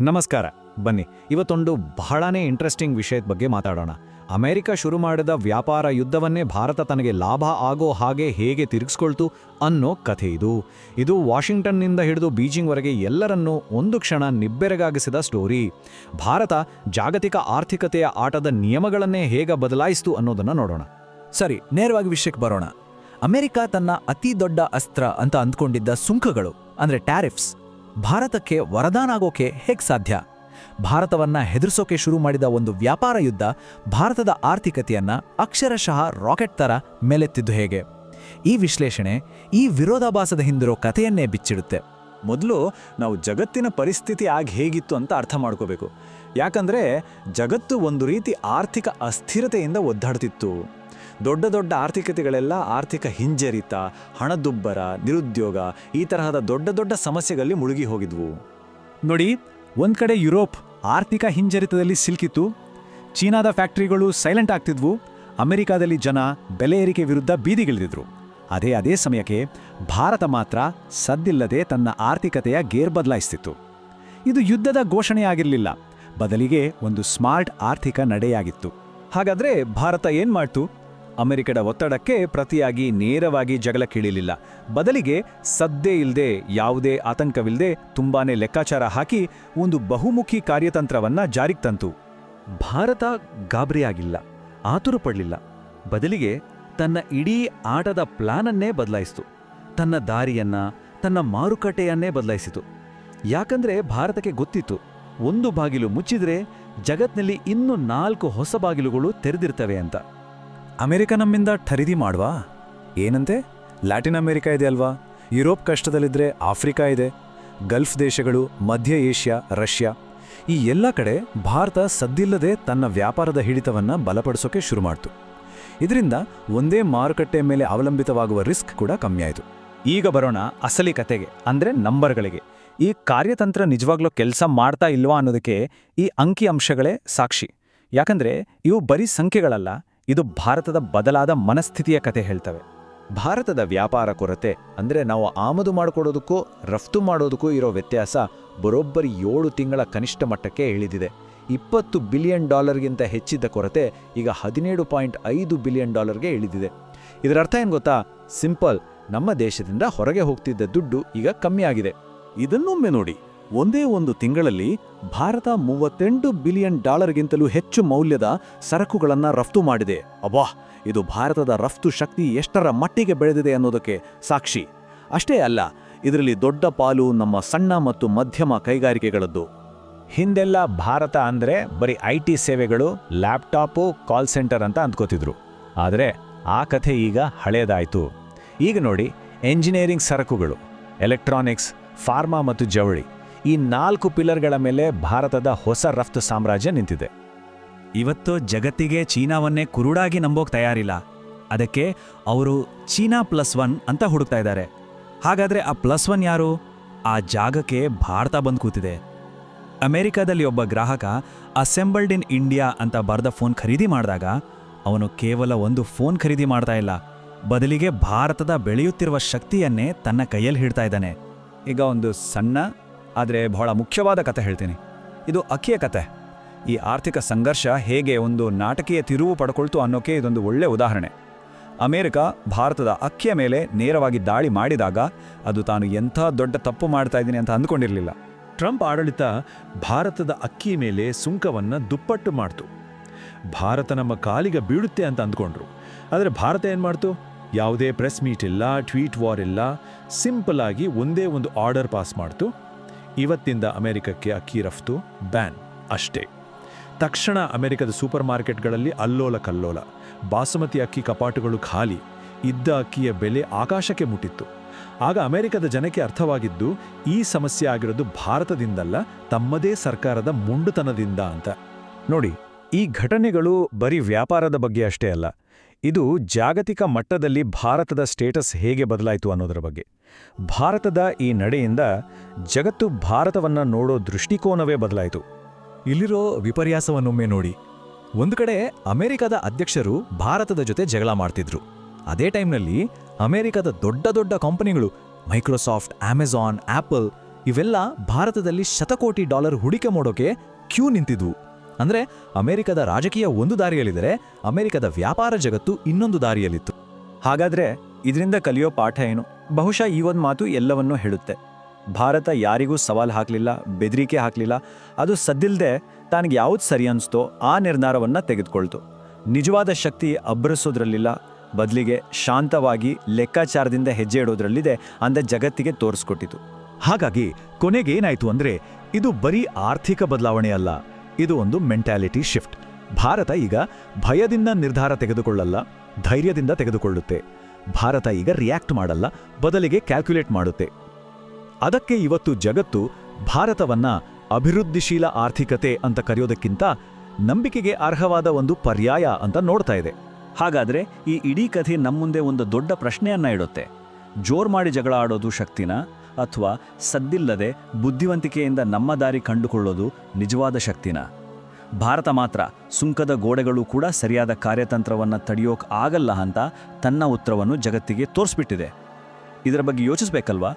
ನಮಸ್ಕಾರ. ಬನ್ನಿ. ಇವತ್ತೊಂದು ಬಹಳನೇ ಇಂಟ್ರೆಸ್ಟಿಂಗ್ ವಿಷಯದ ಬಗ್ಗೆ ಮಾತಾಡೋಣ. ಅಮೆರಿಕ ಶುರು ಮಾಡಿದ ವ್ಯಾಪಾರ ಯುದ್ಧವನ್ನೇ ಭಾರತ ತನಗೆ ಲಾಭ ಆಗೋ ಹಾಗೆ ಹೇಗೆ ತಿರುಗಿಸ್ಕೊಳ್ತು ಅನ್ನೋ ಕಥೆ ಇದು. ಇದು ವಾಷಿಂಗ್ಟನ್ನಿಂದ ಹಿಡಿದು ಬೀಜಿಂಗ್ವರೆಗೆ ಎಲ್ಲರನ್ನೂ ಒಂದು ಕ್ಷಣ ನಿಬ್ಬೆರಗಾಗಿಸಿದ ಸ್ಟೋರಿ ಭಾರತ ಜಾಗತಿಕ ಆರ್ಥಿಕತೆಯ ಆಟದ ನಿಯಮಗಳನ್ನೇ ಹೇಗೆ ಬದಲಾಯಿಸ್ತು ಅನ್ನೋದನ್ನ ನೋಡೋಣ. ಸರಿ, ನೇರವಾಗಿ ವಿಷಯಕ್ಕೆ ಬರೋಣ. ಅಮೆರಿಕ ತನ್ನ ಅತಿ ದೊಡ್ಡ ಅಸ್ತ್ರ ಅಂತ ಅಂದ್ಕೊಂಡಿದ್ದ ಸುಂಕಗಳು, ಅಂದ್ರೆ ಟ್ಯಾರಿಫ್ಸ್ ಭಾರತಕ್ಕೆ ವರದಾನ ಆಗೋಕೆ ಹೇಗೆ ಸಾಧ್ಯ? ಭಾರತವನ್ನ ಹೆದರಿಸೋಕೆ ಶುರು ಮಾಡಿದ ಒಂದು ವ್ಯಾಪಾರ ಯುದ್ಧ ಭಾರತದ ಆರ್ಥಿಕತೆಯನ್ನ ಅಕ್ಷರಶಃ ರಾಕೆಟ್ ತರ ಮೇಲೆತ್ತಿದ್ದು ಹೇಗೆ? ಈ ವಿಶ್ಲೇಷಣೆ ಈ ವಿರೋಧಾಭಾಸದ ಹಿಂದಿರೋ ಕಥೆಯನ್ನೇ ಬಿಚ್ಚಿಡುತ್ತೆ. ಮೊದಲು ನಾವು ಜಗತ್ತಿನ ಪರಿಸ್ಥಿತಿ ಆಗ ಹೇಗಿತ್ತು ಅಂತ ಅರ್ಥ ಮಾಡ್ಕೋಬೇಕು. ಯಾಕಂದ್ರೆ ಜಗತ್ತು ಒಂದು ರೀತಿ ಆರ್ಥಿಕ ಅಸ್ಥಿರತೆಯಿಂದ ಒದ್ದಾಡ್ತಿತ್ತು. ದೊಡ್ಡ ದೊಡ್ಡ ಆರ್ಥಿಕತೆಗಳೆಲ್ಲ ಆರ್ಥಿಕ ಹಿಂಜರಿತ, ಹಣದುಬ್ಬರ, ನಿರುದ್ಯೋಗ ಈ ತರಹದ ದೊಡ್ಡ ದೊಡ್ಡ ಸಮಸ್ಯೆಗಳಲ್ಲಿ ಮುಳುಗಿ ಹೋಗಿದ್ವು. ನೋಡಿ, ಒಂದ್ ಕಡೆ ಯುರೋಪ್ ಆರ್ಥಿಕ ಹಿಂಜರಿತದಲ್ಲಿ ಸಿಲುಕಿತ್ತು, ಚೀನಾದ ಫ್ಯಾಕ್ಟರಿಗಳು ಸೈಲೆಂಟ್ ಆಗ್ತಿದ್ವು, ಅಮೆರಿಕಾದಲ್ಲಿ ಜನ ಬೆಲೆ ಏರಿಕೆ ವಿರುದ್ಧ ಬೀದಿಗಿಳಿದಿದ್ರು. ಅದೇ ಅದೇ ಸಮಯಕ್ಕೆ ಭಾರತ ಮಾತ್ರ ಸದ್ದಿಲ್ಲದೆ ತನ್ನ ಆರ್ಥಿಕತೆಯ ಗೇರ್ ಬದಲಾಯಿಸ್ತಿತ್ತು. ಇದು ಯುದ್ಧದ ಘೋಷಣೆಯಾಗಿರಲಿಲ್ಲ, ಬದಲಿಗೆ ಒಂದು ಸ್ಮಾರ್ಟ್ ಆರ್ಥಿಕ ನಡೆಯಾಗಿತ್ತು. ಹಾಗಾದ್ರೆ ಭಾರತ ಏನ್ ಮಾಡ್ತು? ಅಮೆರಿಕದ ಒತ್ತಡಕ್ಕೆ ಪ್ರತಿಯಾಗಿ ನೇರವಾಗಿ ಜಗಳಕ್ಕಿಳಿಲಿಲ್ಲ. ಬದಲಿಗೆ ಸದ್ದೇ ಇಲ್ಲದೆ ಯಾವುದೇ ಆತಂಕವಿಲ್ಲದೆ ತುಂಬಾನೇ ಲೆಕ್ಕಾಚಾರ ಹಾಕಿ ಒಂದು ಬಹುಮುಖಿ ಕಾರ್ಯತಂತ್ರವನ್ನ ಜಾರಿಗೆ ತಂತು. ಭಾರತ ಗಾಬರಿಯಾಗಿಲ್ಲ, ಆತುರ ಪಡಲಿಲ್ಲ. ಬದಲಿಗೆ ತನ್ನ ಇಡೀ ಆಟದ ಪ್ಲಾನನ್ನೇ ಬದಲಾಯಿಸಿತು. ತನ್ನ ದಾರಿಯನ್ನ, ತನ್ನ ಮಾರುಕಟ್ಟೆಯನ್ನೇ ಬದಲಾಯಿಸಿತು. ಯಾಕಂದ್ರೆ ಭಾರತಕ್ಕೆ ಗೊತ್ತಿತ್ತು, ಒಂದು ಬಾಗಿಲು ಮುಚ್ಚಿದ್ರೆ ಜಗತ್ನಲ್ಲಿ ಇನ್ನೂ ನಾಲ್ಕು ಹೊಸ ಬಾಗಿಲುಗಳು ತೆರೆದಿರ್ತವೆ ಅಂತ. ಅಮೆರಿಕ ನಮ್ಮಿಂದ ಖರೀದಿ ಮಾಡ್ವಾ? ಏನಂತೆ? ಲ್ಯಾಟಿನ್ ಅಮೆರಿಕ ಇದೆ ಅಲ್ವಾ? ಯುರೋಪ್ ಕಷ್ಟದಲ್ಲಿದ್ರೆ ಆಫ್ರಿಕಾ ಇದೆ, ಗಲ್ಫ್ ದೇಶಗಳು, ಮಧ್ಯ ಏಷ್ಯಾ, ರಷ್ಯಾ. ಈ ಎಲ್ಲ ಕಡೆ ಭಾರತ ಸದ್ದಿಲ್ಲದೆ ತನ್ನ ವ್ಯಾಪಾರದ ಹಿಡಿತವನ್ನ ಬಲಪಡಿಸೋಕೆ ಶುರು ಮಾಡ್ತು. ಇದರಿಂದ ಒಂದೇ ಮಾರುಕಟ್ಟೆ ಮೇಲೆ ಅವಲಂಬಿತವಾಗುವ ರಿಸ್ಕ್ ಕೂಡ ಕಮ್ಮಿಯಾಯಿತು ಈಗ ಬರೋಣ ಅಸಲಿ ಕತೆಗೆ, ಅಂದರೆ ನಂಬರ್ಗಳಿಗೆ. ಈ ಕಾರ್ಯತಂತ್ರ ನಿಜವಾಗ್ಲೂ ಕೆಲಸ ಮಾಡ್ತಾ ಇಲ್ವಾ ಅನ್ನೋದಕ್ಕೆ ಈ ಅಂಕಿ ಅಂಶಗಳೇ ಸಾಕ್ಷಿ. ಯಾಕಂದ್ರೆ ಇವು ಬರೀ ಸಂಖ್ಯೆಗಳಲ್ಲ ಇದು ಭಾರತದ ಬದಲಾದ ಮನಸ್ಥಿತಿಯ ಕತೆ ಹೇಳ್ತವೆ. ಭಾರತದ ವ್ಯಾಪಾರ ಕೊರತೆ ಅಂದರೆ ನಾವು ಆಮದು ಮಾಡಿಕೊಡೋದಕ್ಕೂ ರಫ್ತು ಮಾಡೋದಕ್ಕೂ ಇರೋ ವ್ಯತ್ಯಾಸ ಬರೋಬ್ಬರಿ ಏಳು ತಿಂಗಳ ಕನಿಷ್ಠ ಮಟ್ಟಕ್ಕೆ ಇಳಿದಿದೆ. ಇಪ್ಪತ್ತು ಬಿಲಿಯನ್ ಡಾಲರ್ಗಿಂತ ಹೆಚ್ಚಿದ್ದ ಕೊರತೆ ಈಗ ಹದಿನೇಳು ಪಾಯಿಂಟ್ ಐದು ಬಿಲಿಯನ್ ಡಾಲರ್ಗೆ ಇಳಿದಿದೆ. ಇದರ ಅರ್ಥ ಏನು ಗೊತ್ತಾ? ಸಿಂಪಲ್, ನಮ್ಮ ದೇಶದಿಂದ ಹೊರಗೆ ಹೋಗ್ತಿದ್ದ ದುಡ್ಡು ಈಗ ಕಮ್ಮಿ ಆಗಿದೆ. ಇದನ್ನೊಮ್ಮೆ ನೋಡಿ. ಒಂದೇ ಒಂದು ತಿಂಗಳಲ್ಲಿ ಭಾರತ ಮೂವತ್ತೆಂಟು ಬಿಲಿಯನ್ ಡಾಲರ್ಗಿಂತಲೂ ಹೆಚ್ಚು ಮೌಲ್ಯದ ಸರಕುಗಳನ್ನು ರಫ್ತು ಮಾಡಿದೆ. ಅಬ್ಬಾ, ಇದು ಭಾರತದ ರಫ್ತು ಶಕ್ತಿ ಎಷ್ಟರ ಮಟ್ಟಿಗೆ ಬೆಳೆದಿದೆ ಅನ್ನೋದಕ್ಕೆ ಸಾಕ್ಷಿ. ಅಷ್ಟೇ ಅಲ್ಲ, ಇದರಲ್ಲಿ ದೊಡ್ಡ ಪಾಲು ನಮ್ಮ ಸಣ್ಣ ಮತ್ತು ಮಧ್ಯಮ ಕೈಗಾರಿಕೆಗಳದ್ದು. ಹಿಂದೆಲ್ಲ ಭಾರತ ಅಂದರೆ ಬರೀ ಐ ಟಿ ಸೇವೆಗಳು, ಲ್ಯಾಪ್ಟಾಪು, ಕಾಲ್ ಸೆಂಟರ್ ಅಂತ ಅಂದ್ಕೋತಿದ್ರು. ಆದರೆ ಆ ಕಥೆ ಈಗ ಹಳೆಯದಾಯಿತು ಈಗ ನೋಡಿ, ಎಂಜಿನಿಯರಿಂಗ್ ಸರಕುಗಳು, ಎಲೆಕ್ಟ್ರಾನಿಕ್ಸ್, ಫಾರ್ಮಾ ಮತ್ತು ಜವಳಿ. ಈ ನಾಲ್ಕು ಪಿಲ್ಲರ್ಗಳ ಮೇಲೆ ಭಾರತದ ಹೊಸ ರಫ್ತು ಸಾಮ್ರಾಜ್ಯ ನಿಂತಿದೆ. ಇವತ್ತು ಜಗತ್ತಿಗೆ ಚೀನಾವನ್ನೇ ಕುರುಡಾಗಿ ನಂಬೋಕ್ ತಯಾರಿಲ್ಲ. ಅದಕ್ಕೆ ಅವರು ಚೀನಾ ಪ್ಲಸ್ ಒನ್ ಅಂತ ಹುಡುಕ್ತಾ ಇದ್ದಾರೆ. ಹಾಗಾದರೆ ಆ ಪ್ಲಸ್ ಒನ್ ಯಾರು? ಆ ಜಾಗಕ್ಕೆ ಭಾರತ ಬಂದು ಕೂತಿದೆ. ಅಮೆರಿಕಾದಲ್ಲಿ ಒಬ್ಬ ಗ್ರಾಹಕ ಅಸೆಂಬಲ್ಡ್ ಇನ್ ಇಂಡಿಯಾ ಅಂತ ಬರೆದ ಫೋನ್ ಖರೀದಿ ಮಾಡಿದಾಗ ಅವನು ಕೇವಲ ಒಂದು ಫೋನ್ ಖರೀದಿ ಮಾಡ್ತಾ ಇಲ್ಲ. ಬದಲಿಗೆ ಭಾರತದ ಬೆಳೆಯುತ್ತಿರುವ ಶಕ್ತಿಯನ್ನೇ ತನ್ನ ಕೈಯಲ್ಲಿ ಹಿಡ್ತಾ ಇದ್ದಾನೆ. ಈಗ ಒಂದು ಸಣ್ಣ ಆದರೆ ಬಹಳ ಮುಖ್ಯವಾದ ಕತೆ ಹೇಳ್ತೀನಿ. ಇದು ಅಕ್ಕಿಯ ಕತೆ. ಈ ಆರ್ಥಿಕ ಸಂಘರ್ಷ ಹೇಗೆ ಒಂದು ನಾಟಕೀಯ ತಿರುವು ಪಡ್ಕೊಳ್ತು ಅನ್ನೋಕೆ ಇದೊಂದು ಒಳ್ಳೆ ಉದಾಹರಣೆ. ಅಮೆರಿಕ ಭಾರತದ ಅಕ್ಕಿಯ ಮೇಲೆ ನೇರವಾಗಿ ದಾಳಿ ಮಾಡಿದಾಗ ಅದು ತಾನು ಎಂಥ ದೊಡ್ಡ ತಪ್ಪು ಮಾಡ್ತಾ ಇದ್ದೀನಿ ಅಂತ ಅಂದ್ಕೊಂಡಿರಲಿಲ್ಲ. ಟ್ರಂಪ್ ಆಡಳಿತ ಭಾರತದ ಅಕ್ಕಿ ಮೇಲೆ ಸುಂಕವನ್ನು ದುಪ್ಪಟ್ಟು ಮಾಡ್ತು. ಭಾರತ ನಮ್ಮ ಕಾಲಿಗೆ ಬೀಳುತ್ತೆ ಅಂತ ಅಂದ್ಕೊಂಡ್ರು. ಆದರೆ ಭಾರತ ಏನು ಮಾಡ್ತು? ಯಾವುದೇ ಪ್ರೆಸ್ ಮೀಟ್ ಇಲ್ಲ, ಟ್ವೀಟ್ ವಾರ್ ಇಲ್ಲ, ಸಿಂಪಲ್ ಆಗಿ ಒಂದೇ ಒಂದು ಆರ್ಡರ್ ಪಾಸ್ ಮಾಡ್ತು. ಇವತ್ತಿಂದ ಅಮೆರಿಕಕ್ಕೆ ಅಕ್ಕಿ ರಫ್ತು ಬ್ಯಾನ್, ಅಷ್ಟೇ. ತಕ್ಷಣ ಅಮೆರಿಕದ ಸೂಪರ್ ಮಾರ್ಕೆಟ್ಗಳಲ್ಲಿ ಅಲ್ಲೋಲ ಕಲ್ಲೋಲ. ಬಾಸುಮತಿ ಅಕ್ಕಿ ಕಪಾಟುಗಳು ಖಾಲಿ. ಇದ್ದ ಅಕ್ಕಿಯ ಬೆಲೆ ಆಕಾಶಕ್ಕೆ ಮುಟ್ಟಿತ್ತು. ಆಗ ಅಮೆರಿಕದ ಜನಕ್ಕೆ ಅರ್ಥವಾಗಿದ್ದು, ಈ ಸಮಸ್ಯೆ ಆಗಿರೋದು ಭಾರತದಿಂದಲ್ಲ, ತಮ್ಮದೇ ಸರ್ಕಾರದ ಮುಂಡುತನದಿಂದ ಅಂತ. ನೋಡಿ, ಈ ಘಟನೆಗಳು ಬರೀ ವ್ಯಾಪಾರದ ಬಗ್ಗೆ ಅಷ್ಟೇ ಅಲ್ಲ. ಇದು ಜಾಗತಿಕ ಮಟ್ಟದಲ್ಲಿ ಭಾರತದ ಸ್ಟೇಟಸ್ ಹೇಗೆ ಬದಲಾಯಿತು ಅನ್ನೋದರ ಬಗ್ಗೆ. ಭಾರತದ ಈ ನಡೆಯಿಂದ ಜಗತ್ತು ಭಾರತವನ್ನ ನೋಡೋ ದೃಷ್ಟಿಕೋನವೇ ಬದಲಾಯಿತು. ಇಲ್ಲಿರೋ ವಿಪರ್ಯಾಸವನ್ನೊಮ್ಮೆ ನೋಡಿ. ಒಂದು ಕಡೆ ಅಮೆರಿಕದ ಅಧ್ಯಕ್ಷರು ಭಾರತದ ಜೊತೆ ಜಗಳ ಮಾಡ್ತಿದ್ರು. ಅದೇ ಟೈಮ್ನಲ್ಲಿ ಅಮೆರಿಕದ ದೊಡ್ಡ ದೊಡ್ಡ ಕಂಪನಿಗಳು ಮೈಕ್ರೋಸಾಫ್ಟ್, ಅಮೆಜಾನ್ ಆ್ಯಪಲ್ ಇವೆಲ್ಲ ಭಾರತದಲ್ಲಿ ಶತಕೋಟಿ ಡಾಲರ್ ಹೂಡಿಕೆ ಮಾಡೋಕೆ ಕ್ಯೂ ನಿಂತಿದ್ವು. ಅಂದ್ರೆ ಅಮೆರಿಕದ ರಾಜಕೀಯ ಒಂದು ದಾರಿಯಲ್ಲಿದ್ದರೆ ಅಮೆರಿಕದ ವ್ಯಾಪಾರ ಜಗತ್ತು ಇನ್ನೊಂದು ದಾರಿಯಲ್ಲಿತ್ತು. ಹಾಗಾದರೆ ಇದರಿಂದ ಕಲಿಯೋ ಪಾಠ ಏನು? ಬಹುಶಃ ಈ ಒಂದು ಮಾತು ಎಲ್ಲವನ್ನೂ ಹೇಳುತ್ತೆ. ಭಾರತ ಯಾರಿಗೂ ಸವಾಲು ಹಾಕಲಿಲ್ಲ, ಬೆದರಿಕೆ ಹಾಕಲಿಲ್ಲ, ಅದು ಸದ್ದಿಲ್ಲದೆ ತನಗೆ ಯಾವುದು ಸರಿ ಅನಿಸ್ತೋ ಆ ನಿರ್ಧಾರವನ್ನು ತೆಗೆದುಕೊಳ್ತು. ನಿಜವಾದ ಶಕ್ತಿ ಅಬ್ಬರಿಸೋದ್ರಲ್ಲಿಲ್ಲ ಬದಲಿಗೆ ಶಾಂತವಾಗಿ ಲೆಕ್ಕಾಚಾರದಿಂದ ಹೆಜ್ಜೆ ಇಡೋದ್ರಲ್ಲಿದೆ ಅಂದ ಜಗತ್ತಿಗೆ ತೋರಿಸ್ಕೊಟ್ಟಿತು. ಹಾಗಾಗಿ ಕೊನೆಗೇನಾಯಿತು ಅಂದರೆ ಇದು ಬರೀ ಆರ್ಥಿಕ ಬದಲಾವಣೆ ಅಲ್ಲ. ಇದು ಒಂದು ಮೆಂಟ್ಯಾಲಿಟಿ ಶಿಫ್ಟ್ ಭಾರತ ಈಗ ಭಯದಿಂದ ನಿರ್ಧಾರ ತೆಗೆದುಕೊಳ್ಳಲ್ಲ, ಧೈರ್ಯದಿಂದ ತೆಗೆದುಕೊಳ್ಳುತ್ತೆ. ಭಾರತ ಈಗ ರಿಯಾಕ್ಟ್ ಮಾಡಲ್ಲ, ಬದಲಿಗೆ ಕ್ಯಾಲ್ಕ್ಯುಲೇಟ್ ಮಾಡುತ್ತೆ. ಅದಕ್ಕೆ ಇವತ್ತು ಜಗತ್ತು ಭಾರತವನ್ನ ಅಭಿವೃದ್ಧಿಶೀಲ ಆರ್ಥಿಕತೆ ಅಂತ ಕರೆಯೋದಕ್ಕಿಂತ ನಂಬಿಕೆಗೆ ಅರ್ಹವಾದ ಒಂದು ಪರ್ಯಾಯ ಅಂತ ನೋಡ್ತಾ ಇದೆ. ಹಾಗಾದ್ರೆ ಈ ಇಡೀ ಕಥೆ ನಮ್ಮ ಮುಂದೆ ಒಂದು ದೊಡ್ಡ ಪ್ರಶ್ನೆಯನ್ನ ಇಡುತ್ತೆ. ಜೋರ್ ಮಾಡಿ ಜಗಳ ಆಡೋದು ಶಕ್ತಿನ ಅಥವಾ ಸದ್ದಿಲ್ಲದೆ ಬುದ್ಧಿವಂತಿಕೆಯಿಂದ ನಮ್ಮ ದಾರಿ ಕಂಡುಕೊಳ್ಳೋದು ನಿಜವಾದ ಶಕ್ತಿನ? ಭಾರತ ಮಾತ್ರ ಸುಂಕದ ಗೋಡೆಗಳು ಕೂಡ ಸರಿಯಾದ ಕಾರ್ಯತಂತ್ರವನ್ನು ತಡೆಯೋಕ್ ಆಗಲ್ಲ ಅಂತ ತನ್ನ ಉತ್ತರವನ್ನು ಜಗತ್ತಿಗೆ ತೋರಿಸ್ಬಿಟ್ಟಿದೆ. ಇದರ ಬಗ್ಗೆ ಯೋಚಿಸ್ಬೇಕಲ್ವಾ?